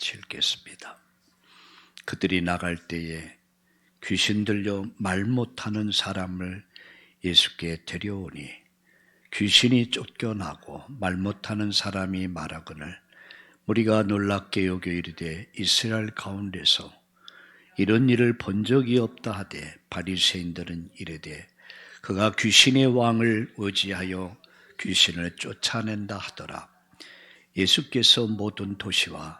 같이 읽겠습니다. 그들이 나갈 때에 귀신 들려 말 못하는 사람을 예수께 데려오니 귀신이 쫓겨나고 말 못하는 사람이 말하거늘 우리가 놀랍게 여겨 이르되 이스라엘 가운데서 이런 일을 본 적이 없다 하되 바리새인들은 이르되 그가 귀신의 왕을 의지하여 귀신을 쫓아낸다 하더라. 예수께서 모든 도시와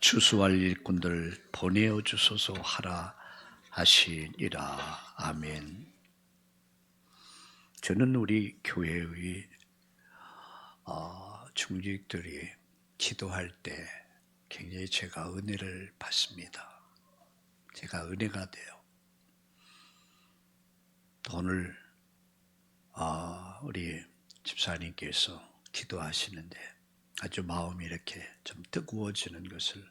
추수할 일꾼들 보내어 주소서 하라 하시니라. 아멘. 저는 우리 교회의 어, 중직들이 기도할 때 굉장히 제가 은혜를 받습니다. 제가 은혜가 돼요. 오늘 어, 우리 집사님께서 기도하시는데 아주 마음이 이렇게 좀 뜨거워지는 것을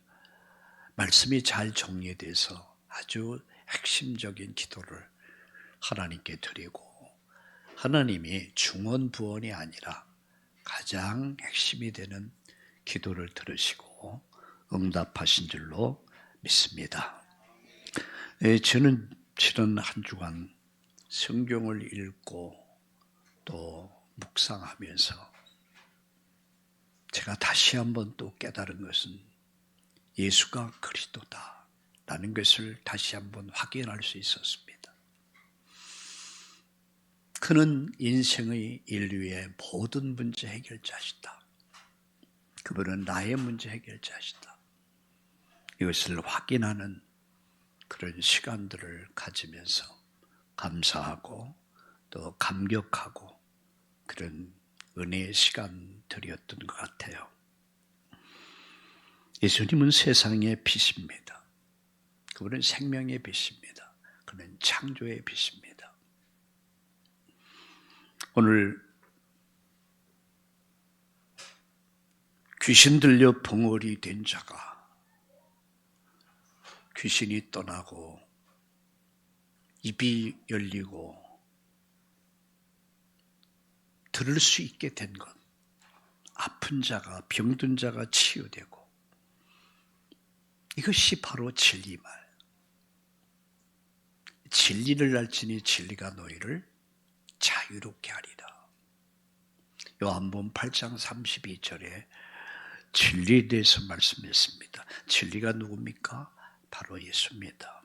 말씀이 잘 정리돼서 아주 핵심적인 기도를 하나님께 드리고 하나님이 중언부언이 아니라 가장 핵심이 되는 기도를 들으시고 응답하신 줄로 믿습니다. 예, 저는 지난 한 주간 성경을 읽고 또 묵상하면서 제가 다시 한번 또 깨달은 것은 예수가 그리스도다 라는 것을 다시 한번 확인할 수 있었습니다. 그는 인생의 인류의 모든 문제 해결자시다. 그분은 나의 문제 해결자시다. 이것을 확인하는 그런 시간들을 가지면서 감사하고 또 감격하고 그런 은혜의 시간들이었던 것 같아요. 예수님은 세상의 빛입니다. 그분은 생명의 빛입니다. 그는 창조의 빛입니다. 오늘 귀신 들려 벙어리 된 자가 귀신이 떠나고 입이 열리고 들을 수 있게 된 것. 아픈 자가, 병든 자가 치유되고. 이것이 바로 진리 말. 진리를 알지니 진리가 너희를 자유롭게 하리라. 요한복음 8장 32절에 진리에 대해서 말씀했습니다. 진리가 누굽니까? 바로 예수입니다.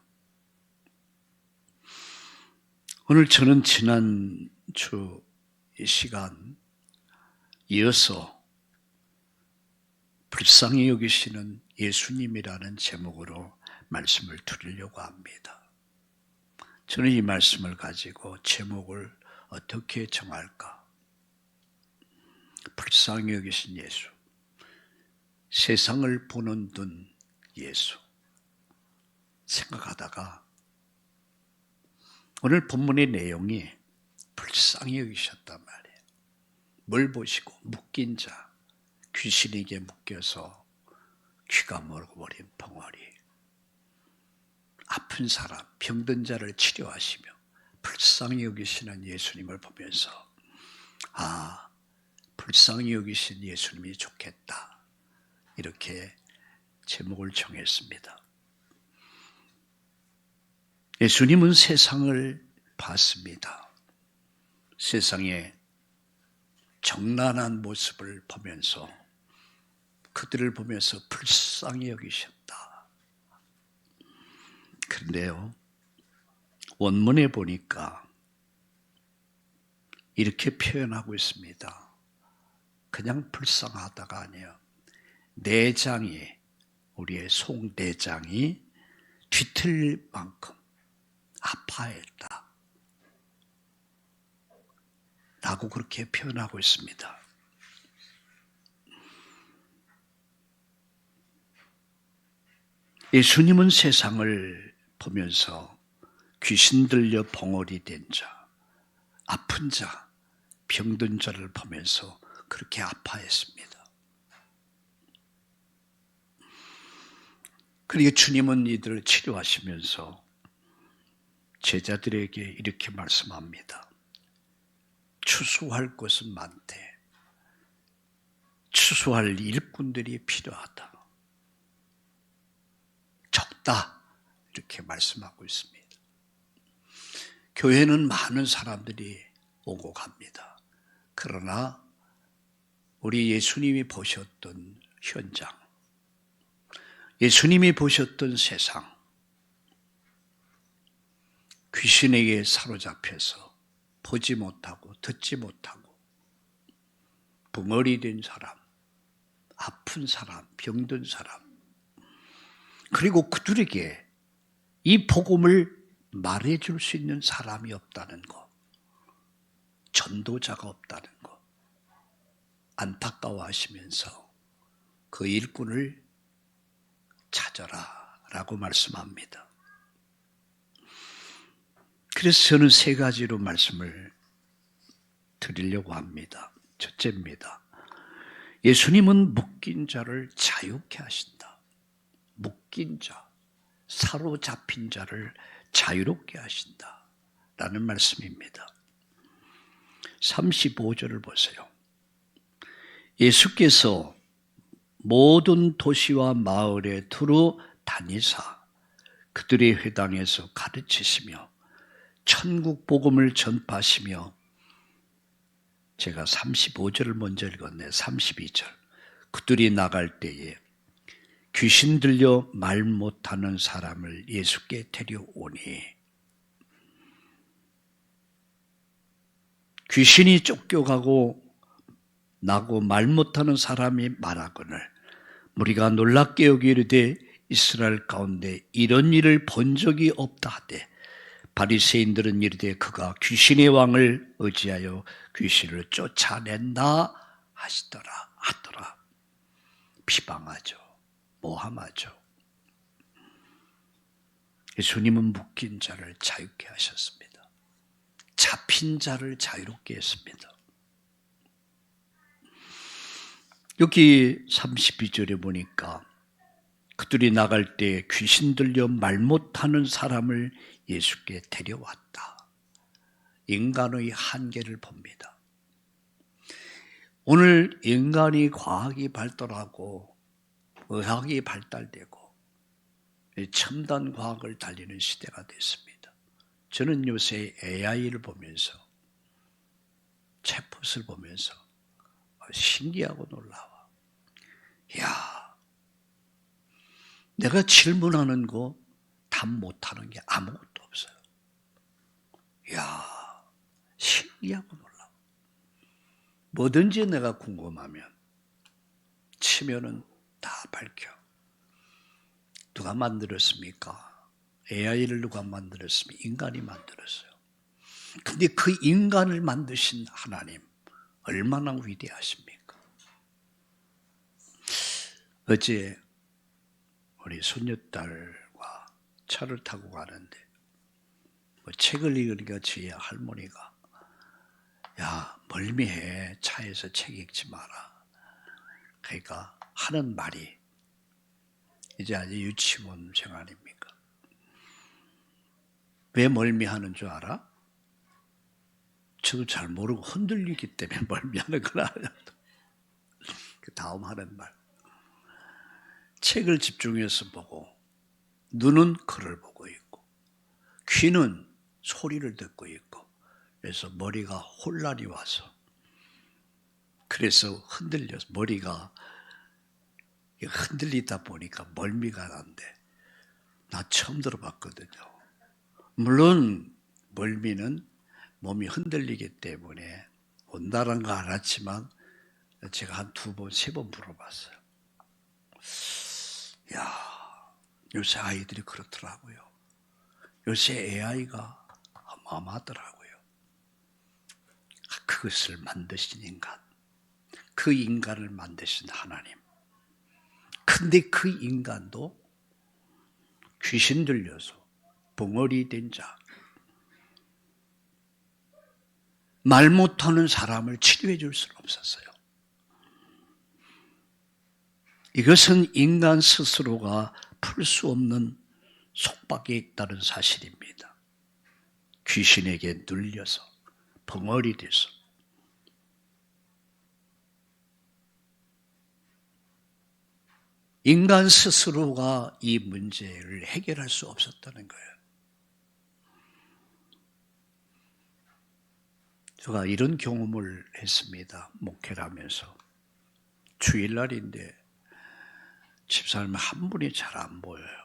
오늘 저는 지난 주 이 시간 이어서 불쌍히 여기시는 예수님이라는 제목으로 말씀을 드리려고 합니다. 저는 이 말씀을 가지고 제목을 어떻게 정할까? 불쌍히 여기신 예수. 세상을 보는 눈 예수. 생각하다가 오늘 본문의 내용이 불쌍히 여기셨단 말이에요. 뭘 보시고 묶인 자, 귀신에게 묶여서 귀가 멀어버린 벙어리, 아픈 사람, 병든 자를 치료하시며 불쌍히 여기시는 예수님을 보면서 아, 불쌍히 여기신 예수님이 좋겠다. 이렇게 제목을 정했습니다. 예수님은 세상을 봤습니다. 세상의 정난한 모습을 보면서 그들을 보면서 불쌍히 여기셨다. 그런데요, 원문에 보니까 이렇게 표현하고 있습니다. 그냥 불쌍하다가 아니에요. 내장이, 우리의 송내장이 뒤틀릴 만큼 아파했다. 라고 그렇게 표현하고 있습니다. 예수님은 세상을 보면서 귀신 들려 벙어리 된 자, 아픈 자, 병든 자를 보면서 그렇게 아파했습니다. 그리고 주님은 이들을 치료하시면서 제자들에게 이렇게 말씀합니다. 추수할 것은 많대. 추수할 일꾼들이 필요하다. 적다. 이렇게 말씀하고 있습니다. 교회는 많은 사람들이 오고 갑니다. 그러나 우리 예수님이 보셨던 현장, 예수님이 보셨던 세상, 귀신에게 사로잡혀서 보지 못하고 듣지 못하고 붕어리 된 사람, 아픈 사람, 병든 사람, 그리고 그들에게 이 복음을 말해줄 수 있는 사람이 없다는 것, 전도자가 없다는 것, 안타까워하시면서 그 일꾼을 찾아라 라고 말씀합니다. 그래서 저는 세 가지로 말씀을 드리려고 합니다. 첫째입니다. 예수님은 묶인 자를 자유케 하신다. 묶인 자, 사로잡힌 자를 자유롭게 하신다. 라는 말씀입니다. 35절을 보세요. 예수께서 모든 도시와 마을에 두루 다니사 그들의 회당에서 가르치시며 천국 복음을 전파하시며 제가 35절을 먼저 읽었네. 32절. 그들이 나갈 때에 귀신 들려 말 못하는 사람을 예수께 데려오니 귀신이 쫓겨가고 나고 말 못하는 사람이 말하거늘 우리가 놀랍게 여기르되 이스라엘 가운데 이런 일을 본 적이 없다 하되 바리새인들은 이르되 그가 귀신의 왕을 의지하여 귀신을 쫓아낸다 하시더라. 하더라. 비방하죠. 모함하죠. 예수님은 묶인 자를 자유케 하셨습니다. 잡힌 자를 자유롭게 했습니다. 여기 32절에 보니까 그들이 나갈 때 귀신 들려 말 못하는 사람을 예수께 데려왔다. 인간의 한계를 봅니다. 오늘 인간이 과학이 발달하고 의학이 발달되고 첨단 과학을 달리는 시대가 됐습니다. 저는 요새 AI를 보면서 챗봇을 보면서 신기하고 놀라워. 야, 내가 질문하는 거 답 못하는 게 아무것도. 야, 신기하고 놀라워. 뭐든지 내가 궁금하면 치면은 다 밝혀. 누가 만들었습니까? AI를 누가 만들었습니까? 인간이 만들었어요. 근데 그 인간을 만드신 하나님 얼마나 위대하십니까? 어제 우리 손녀딸과 차를 타고 가는데 뭐 책을 읽으니까 저희 할머니가 야 멀미해 차에서 책 읽지 마라. 그러니까 하는 말이 이제 아주 유치원생 아닙니까? 왜 멀미하는 줄 알아? 저도 잘 모르고 흔들리기 때문에 멀미하는 걸 알아요. 그 다음 하는 말. 책을 집중해서 보고 눈은 글을 보고 있고 귀는 소리를 듣고 있고 그래서 머리가 혼란이 와서 그래서 흔들려서 머리가 흔들리다 보니까 멀미가 난데 나 처음 들어봤거든요. 물론 멀미는 몸이 흔들리기 때문에 온다는 거 알았지만 제가 한 두 번, 세 번 물어봤어요. 야, 요새 아이들이 그렇더라고요. 요새 AI가 어마어마하더라고요. 그것을 만드신 인간, 그 인간을 만드신 하나님. 근데 그 인간도 귀신 들려서 벙어리 된 자, 말 못하는 사람을 치료해 줄 수는 없었어요. 이것은 인간 스스로가 풀 수 없는 속박에 있다는 사실입니다. 귀신에게 눌려서 벙어리 돼서 인간 스스로가 이 문제를 해결할 수 없었다는 거예요. 제가 이런 경험을 했습니다. 목회를 하면서. 주일날인데 집사님 한 분이 잘 안 보여요.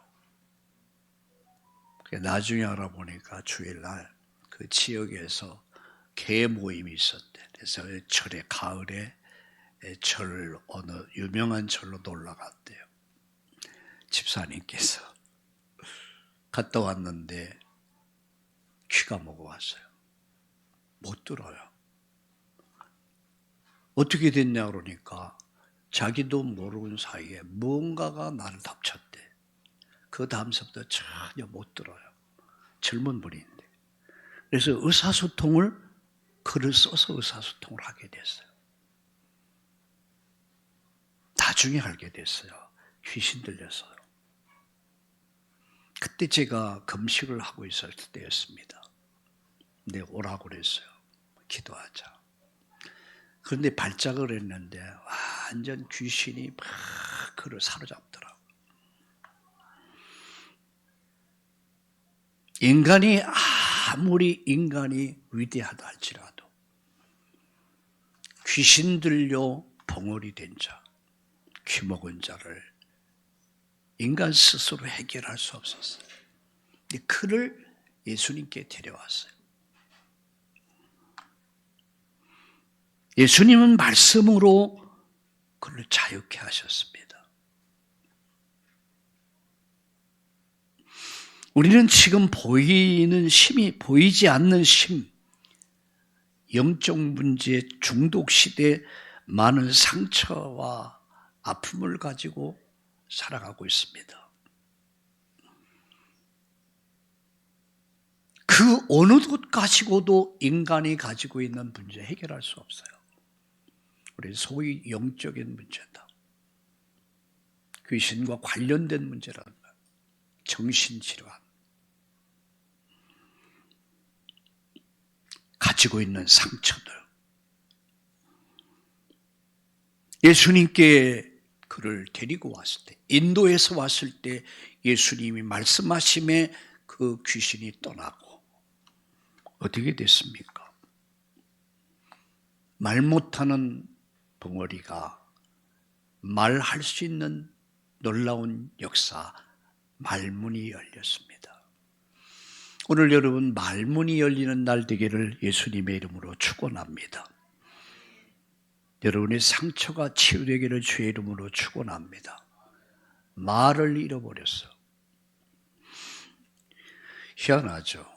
나중에 알아보니까 주일날 그 지역에서 개 모임이 있었대. 그래서 철에 가을에 절 어느 유명한 절로 놀러 갔대요. 집사님께서 갔다 왔는데 귀가 먹어 왔어요. 못 들어요. 어떻게 됐냐 그러니까 자기도 모르는 사이에 뭔가가 나를 덮쳤대. 그 다음서부터 전혀 못 들어요. 젊은 분인데. 그래서 의사소통을 글을 써서 의사소통을 하게 됐어요. 나중에 알게 됐어요. 귀신 들려서요. 그때 제가 금식을 하고 있을 때였습니다. 근데 오라고 그랬어요. 기도하자. 그런데 발작을 했는데 완전 귀신이 막 그를 사로잡더라고. 인간이 아무리 인간이 위대하다 할지라도 귀신 들려 벙어리 된 자, 귀 먹은 자를 인간 스스로 해결할 수 없었어요. 근데 그를 예수님께 데려왔어요. 예수님은 말씀으로 그를 자유케 하셨습니다. 우리는 지금 보이는 심이 보이지 않는 심, 영적 문제, 중독 시대 많은 상처와 아픔을 가지고 살아가고 있습니다. 그 어느 것 가지고도 인간이 가지고 있는 문제 해결할 수 없어요. 우리 소위 영적인 문제다. 귀신과 관련된 문제라는 것. 정신질환. 가지고 있는 상처들. 예수님께 그를 데리고 왔을 때, 인도에서 왔을 때 예수님이 말씀하심에 그 귀신이 떠나고, 어떻게 됐습니까? 말 못하는 벙어리가 말할 수 있는 놀라운 역사, 말문이 열렸습니다. 오늘 여러분 말문이 열리는 날 되기를 예수님의 이름으로 축원합니다. 여러분의 상처가 치유되기를 주의 이름으로 축원합니다. 말을 잃어버렸어. 희한하죠.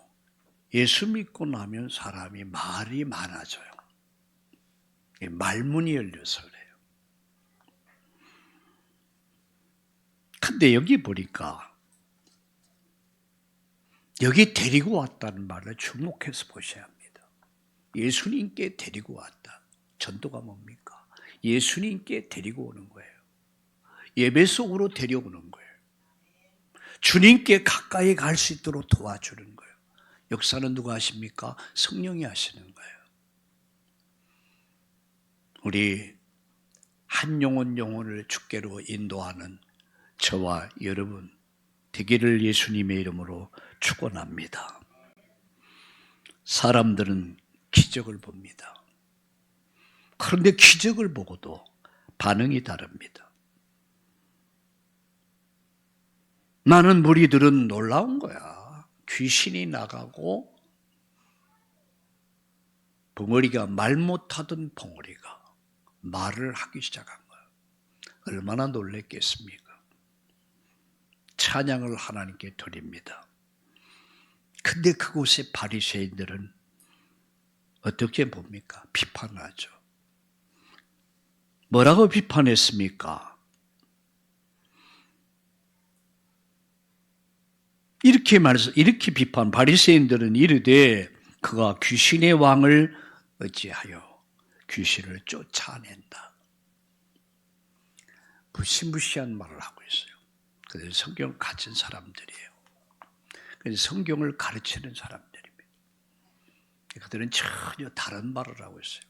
예수 믿고 나면 사람이 말이 많아져요. 말문이 열려서 그래요. 근데 여기 보니까 여기 데리고 왔다는 말을 주목해서 보셔야 합니다. 예수님께 데리고 왔다. 전도가 뭡니까? 예수님께 데리고 오는 거예요. 예배 속으로 데려오는 거예요. 주님께 가까이 갈 수 있도록 도와주는 거예요. 역사는 누가 하십니까? 성령이 하시는 거예요. 우리 한 영혼 영혼을 주께로 인도하는 저와 여러분 되기를 예수님의 이름으로 축원합니다. 사람들은 기적을 봅니다. 그런데 기적을 보고도 반응이 다릅니다. 많은 무리들은 놀라운 거야. 귀신이 나가고 벙어리가 말 못하던 벙어리가 말을 하기 시작한 거야. 얼마나 놀랬겠습니까? 찬양을 하나님께 드립니다. 근데 그곳의 바리새인들은 어떻게 봅니까? 비판하죠. 뭐라고 비판했습니까? 이렇게 말해서 이렇게 비판 바리새인들은 이르되 그가 귀신의 왕을 어찌하여 귀신을 쫓아낸다. 무시무시한 말을 하고 있어요. 그들 성경을 가진 사람들이에요. 성경을 가르치는 사람들입니다. 그들은 전혀 다른 말을 하고 있어요.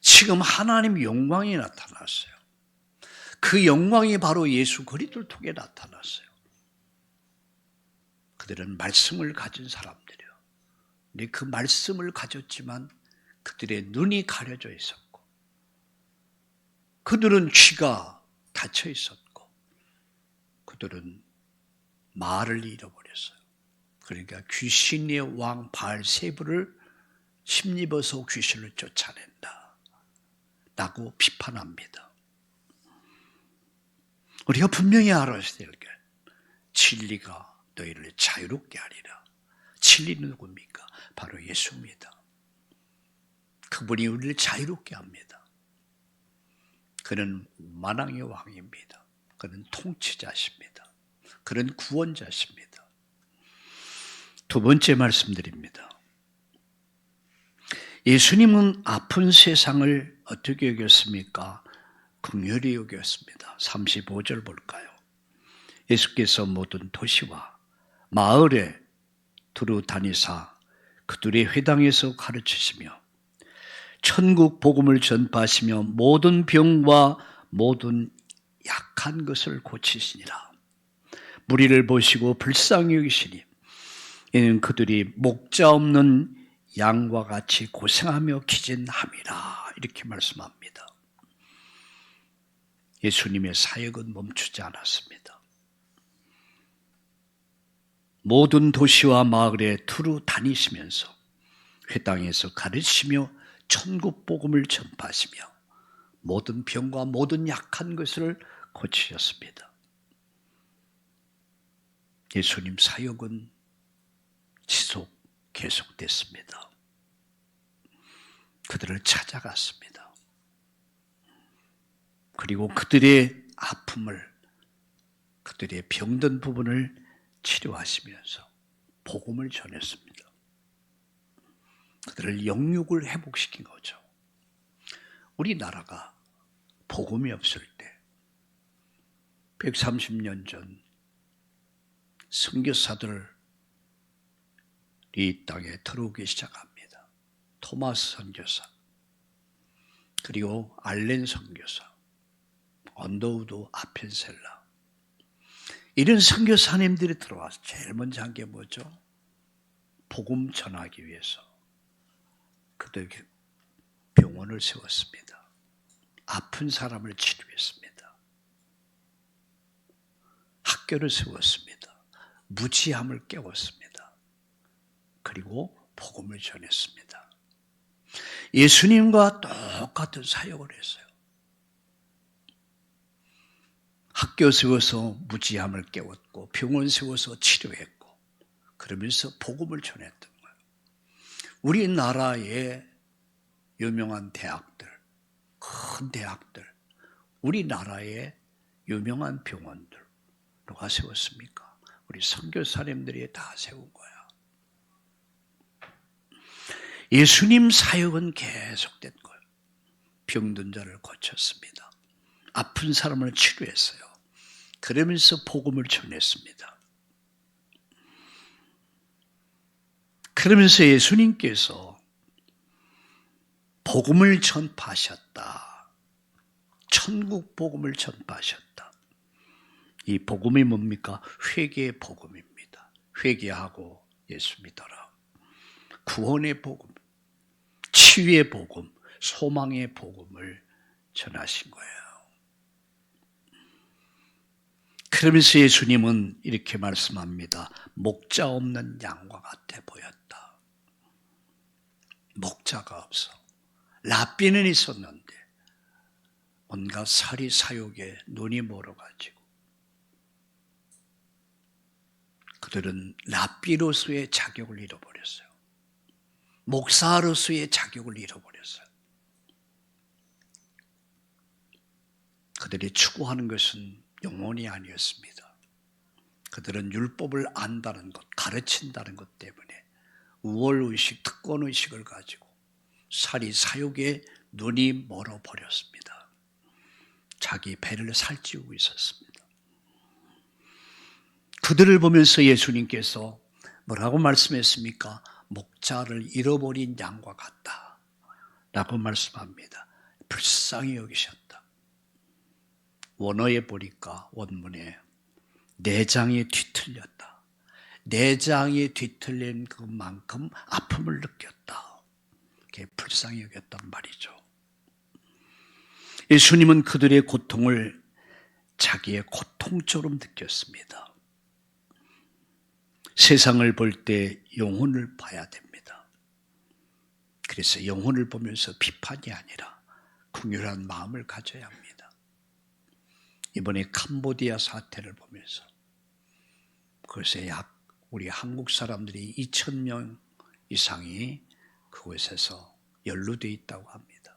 지금 하나님 영광이 나타났어요. 그 영광이 바로 예수 그리스도를 통해 나타났어요. 그들은 말씀을 가진 사람들이요. 근데 그 말씀을 가졌지만 그들의 눈이 가려져 있었고, 그들은 귀가 닫혀 있었고, 그들은 말을 잃어버렸어요. 그러니까 귀신의 왕 바알세부를 힘입어서 귀신을 쫓아낸다. 라고 비판합니다. 우리가 분명히 알아야 될 게, 진리가 너희를 자유롭게 하리라. 진리는 누굽니까? 바로 예수입니다. 그분이 우리를 자유롭게 합니다. 그는 만왕의 왕입니다. 그는 통치자십니다. 그는 구원자십니다. 두 번째 말씀드립니다. 예수님은 아픈 세상을 어떻게 여겼습니까? 긍휼히 여겼습니다. 35절 볼까요? 예수께서 모든 도시와 마을에 두루 다니사 그들의 회당에서 가르치시며 천국 복음을 전파하시며 모든 병과 모든 약한 것을 고치시니라. 무리를 보시고 불쌍히 여기시니 이는 그들이 목자 없는 양과 같이 고생하며 기진함이라 이렇게 말씀합니다. 예수님의 사역은 멈추지 않았습니다. 모든 도시와 마을에 두루 다니시면서 회당에서 가르치며 천국 복음을 전파하시며 모든 병과 모든 약한 것을 고치셨습니다. 예수님 사역은 지속 계속됐습니다. 그들을 찾아갔습니다. 그리고 그들의 아픔을 그들의 병든 부분을 치료하시면서 복음을 전했습니다. 그들을 영육을 회복시킨 거죠. 우리나라가 복음이 없을 때 130년 전 선교사들이 이 땅에 들어오기 시작합니다. 토마스 선교사 그리고 알렌 선교사 언더우드 아펜셀라 이런 선교사님들이 들어와서 제일 먼저 한 게 뭐죠? 복음 전하기 위해서 그들에게 병원을 세웠습니다. 아픈 사람을 치료했습니다. 학교를 세웠습니다. 무지함을 깨웠습니다. 그리고 복음을 전했습니다. 예수님과 똑같은 사역을 했어요. 학교 세워서 무지함을 깨웠고 병원 세워서 치료했고 그러면서 복음을 전했던 거예요. 우리나라의 유명한 대학들, 큰 대학들, 우리나라의 유명한 병원들 누가 세웠습니까? 우리 선교사님들이 다 세운 거야. 예수님 사역은 계속된 거예요. 병든 자를 고쳤습니다. 아픈 사람을 치료했어요. 그러면서 복음을 전했습니다. 그러면서 예수님께서 복음을 전파하셨다. 천국 복음을 전파하셨다. 이 복음이 뭡니까? 회개의 복음입니다. 회개하고 예수 믿어라. 구원의 복음, 치유의 복음, 소망의 복음을 전하신 거예요. 그러면서 예수님은 이렇게 말씀합니다. 목자 없는 양과 같아 보였다. 목자가 없어. 랍비는 있었는데 뭔가 살이 사욕에 눈이 멀어가지고 그들은 랍비로서의 자격을 잃어버렸어요. 목사로서의 자격을 잃어버렸어요. 그들이 추구하는 것은 영혼이 아니었습니다. 그들은 율법을 안다는 것, 가르친다는 것 때문에 우월의식, 특권의식을 가지고 살이 사육에 눈이 멀어 버렸습니다. 자기 배를 살찌우고 있었습니다. 그들을 보면서 예수님께서 뭐라고 말씀했습니까? 목자를 잃어버린 양과 같다. 라고 말씀합니다. 불쌍히 여기셨다. 원어에 보니까 원문에 내장이 뒤틀렸다. 내장이 뒤틀린 그만큼 아픔을 느꼈다. 그게 불쌍히 여겼단 말이죠. 예수님은 그들의 고통을 자기의 고통처럼 느꼈습니다. 세상을 볼 때 영혼을 봐야 됩니다. 그래서 영혼을 보면서 비판이 아니라 궁휼한 마음을 가져야 합니다. 이번에 캄보디아 사태를 보면서 그것에 약 우리 한국 사람들이 2천 명 이상이 그곳에서 연루되어 있다고 합니다.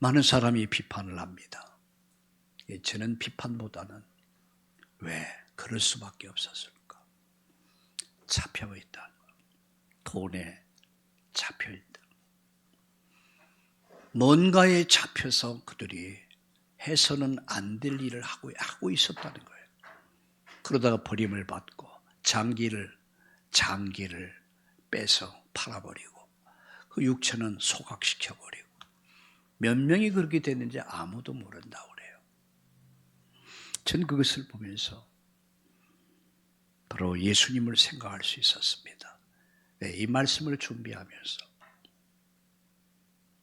많은 사람이 비판을 합니다. 예, 저는 비판보다는 왜 그럴 수밖에 없었을까? 잡혀 있다. 돈에 잡혀 있다. 뭔가에 잡혀서 그들이 해서는 안 될 일을 하고, 하고 있었다는 거예요. 그러다가 버림을 받고 장기를, 장기를 빼서 팔아버리고 그 육체는 소각시켜 버리고 몇 명이 그렇게 됐는지 아무도 모른다고 그래요. 전 그것을 보면서 바로 예수님을 생각할 수 있었습니다. 네, 이 말씀을 준비하면서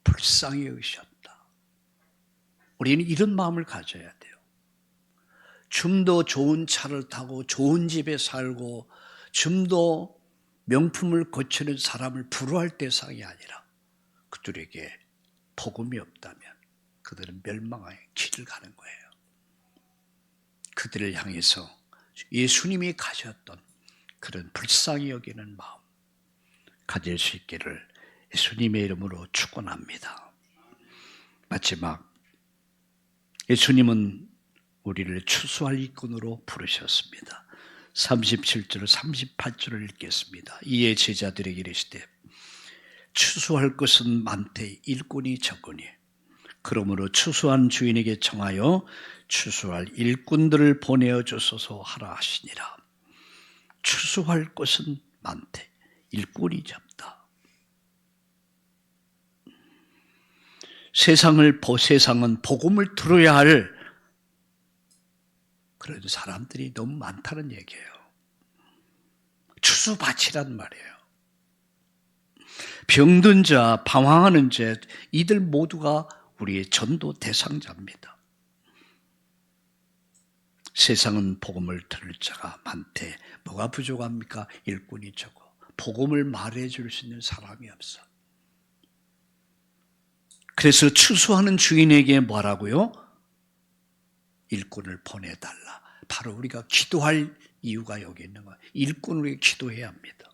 불쌍히 여기셨다. 우리는 이런 마음을 가져야 돼요. 좀 더 좋은 차를 타고 좋은 집에 살고 좀 더 명품을 거치는 사람을 부러워할 대상이 아니라 그들에게 복음이 없다면 그들은 멸망의 길을 가는 거예요. 그들을 향해서 예수님이 가셨던 그런 불쌍히 여기는 마음 가질 수 있기를 예수님의 이름으로 축원합니다. 마지막 예수님은 우리를 추수할 일꾼으로 부르셨습니다. 37절 38절을 읽겠습니다. 이에 제자들에게 이르시되 추수할 것은 많되 일꾼이 적으니 그러므로 추수한 주인에게 청하여 추수할 일꾼들을 보내어 주소서 하라 하시니라. 추수할 것은 많되 일꾼이 적다. 세상을 보 세상은 복음을 들어야 할 그런 사람들이 너무 많다는 얘기예요. 추수밭이란 말이에요. 병든 자, 방황하는 자, 이들 모두가 우리의 전도 대상자입니다. 세상은 복음을 들을 자가 많대. 뭐가 부족합니까? 일꾼이 적어. 복음을 말해 줄 수 있는 사람이 없어. 그래서 추수하는 주인에게 뭐라고요? 일꾼을 보내달라. 바로 우리가 기도할 이유가 여기 있는 거예요. 일꾼을 위해 기도해야 합니다.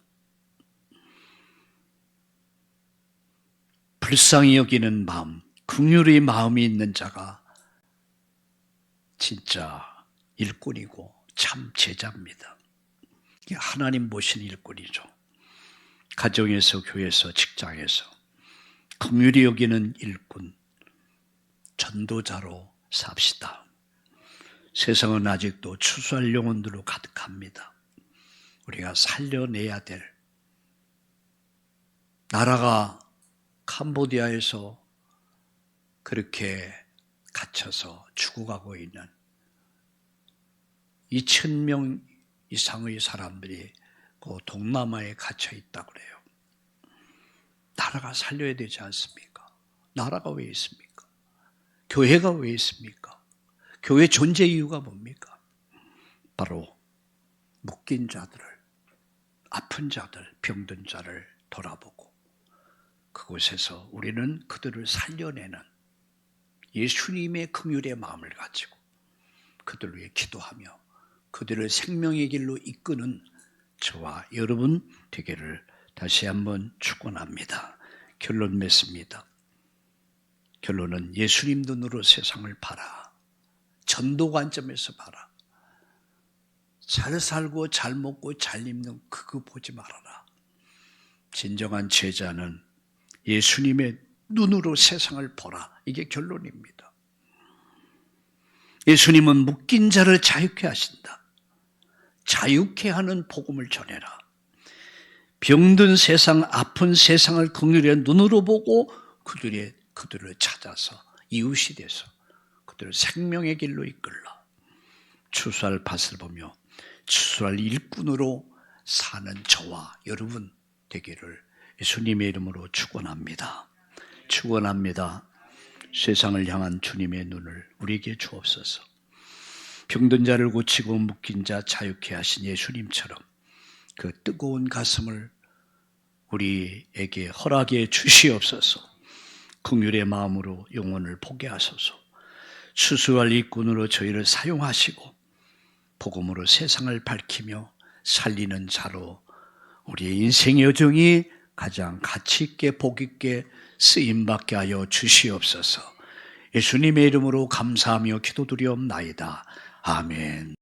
불쌍히 여기는 마음, 긍휼의 마음이 있는 자가 진짜 일꾼이고 참 제자입니다. 하나님 모신 일꾼이죠. 가정에서, 교회에서, 직장에서 긍휼히 여기는 일꾼, 전도자로 삽시다. 세상은 아직도 추수할 영혼들로 가득합니다. 우리가 살려내야 될 나라가 캄보디아에서 그렇게 갇혀서 죽어가고 있는 2천 명 이상의 사람들이 그 동남아에 갇혀 있다고 그래요. 나라가 살려야 되지 않습니까? 나라가 왜 있습니까? 교회가 왜 있습니까? 교회 존재 이유가 뭡니까? 바로 묶인 자들을, 아픈 자들, 병든 자를 돌아보고 그곳에서 우리는 그들을 살려내는 예수님의 긍휼의 마음을 가지고 그들을 위해 기도하며 그들을 생명의 길로 이끄는 저와 여러분 되기를 다시 한번 축원합니다. 결론 맺습니다. 결론은 예수님 눈으로 세상을 봐라. 전도 관점에서 봐라. 잘 살고 잘 먹고 잘 입는 그거 보지 말아라. 진정한 제자는 예수님의 눈으로 세상을 보라. 이게 결론입니다. 예수님은 묶인 자를 자유케 하신다. 자유케 하는 복음을 전해라. 병든 세상, 아픈 세상을 긍휼의 눈으로 보고 그들의 그들을 찾아서 이웃이 돼서 그들을 생명의 길로 이끌라. 추수할 밭을 보며 추수할 일꾼으로 사는 저와 여러분 되기를 예수님의 이름으로 축원합니다. 축원합니다. 세상을 향한 주님의 눈을 우리에게 주옵소서. 병든 자를 고치고 묶인 자 자유케 하신 예수님처럼 그 뜨거운 가슴을 우리에게 허락해 주시옵소서. 긍휼의 마음으로 영혼을 보게 하소서. 수수할 일꾼으로 저희를 사용하시고 복음으로 세상을 밝히며 살리는 자로 우리의 인생의 여정이 가장 가치 있게 복 있게 쓰임 받게 하여 주시옵소서. 예수님의 이름으로 감사하며 기도드리옵나이다. 아멘.